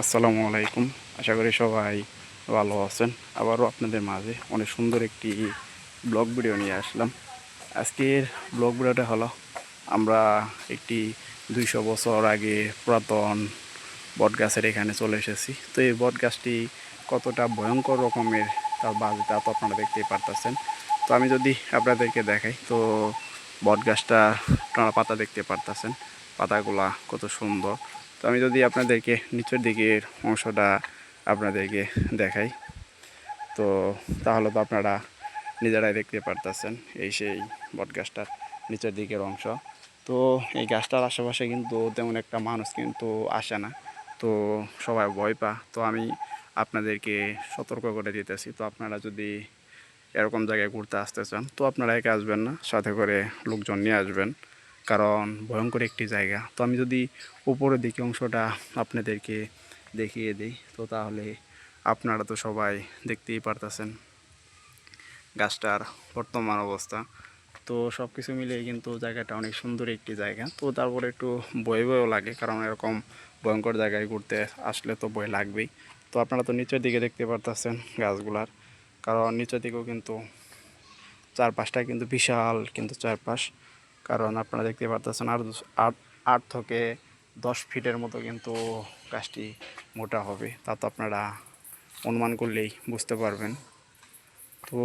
আসসালামু আলাইকুম। আশা করি সবাই ভালো আছেন। আবারও আপনাদের মাঝে অনেক সুন্দর একটি ব্লগ ভিডিও নিয়ে আসলাম। আজকের ব্লগ ভিডিওটা হলো, আমরা একটি দুইশো বছর আগে পুরাতন বট গাছের এখানে চলে এসেছি। তো এই বট গাছটি কতটা ভয়ঙ্কর রকমের তার বাজ তা তো আপনারা দেখতেই পারতেছেন। তো আমি যদি আপনাদেরকে দেখাই, তো বট গাছটা আপনারা পাতা দেখতে পারতেছেন। পাতাগুলা কত সুন্দর। তো আমি যদি আপনাদেরকে নিচের দিকের অংশটা আপনাদেরকে দেখাই, তো তাহলে তো আপনারা নিজেরাই দেখতে পারতেছেন এই সেই বট গাছটার নিচের দিকের অংশ। তো এই গাছটার আশেপাশে কিন্তু তেমন একটা মানুষ কিন্তু আসে না, তো সবাই ভয় পা তো আমি আপনাদেরকে সতর্ক করে দিতেছি, তো আপনারা যদি এরকম জায়গায় ঘুরতে আসতে চান, তো আপনারা একা আসবেন না, সাথে করে লোকজন নিয়ে আসবেন। কারণ ভয়ঙ্কর একটি জায়গা। তো আমি যদি উপরের দিকে অংশটা আপনাদেরকে দেখিয়ে দিই, তো তাহলে আপনারা তো সবাই দেখতেই পারতেছেন গাছটার বর্তমান অবস্থা। তো সব কিছু মিলিয়ে কিন্তু জায়গাটা অনেক সুন্দর একটি জায়গা। তো তারপরে একটু ভয় ভয়ও লাগে, কারণ এরকম ভয়ঙ্কর জায়গায় ঘুরতে আসলে তো ভয় লাগবেই। তো আপনারা তো নিচের দিকে দেখতে পারতেছেন গাছগুলার, কারণ নিচের দিকেও কিন্তু চারপাশটা কিন্তু বিশাল কিন্তু চারপাশ। কারণ আপনারা দেখতে পারতেছেন আর আট থেকে দশ ফিটের মতো কিন্তু গাছটি মোটা হবে। তা তো আপনারা অনুমান করলেই বুঝতে পারবেন। তো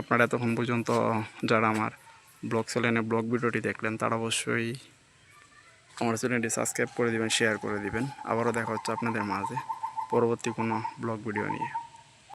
আপনারা এতক্ষণ পর্যন্ত যারা আমার ব্লগ চ্যানেলে ব্লগ ভিডিওটি দেখলেন, তারা অবশ্যই আমার চ্যানেলটি সাবস্ক্রাইব করে দিবেন, শেয়ার করে দিবেন। আবারও দেখা হচ্ছে আপনাদের মাঝে পরবর্তী কোনো ব্লগ ভিডিও নিয়ে।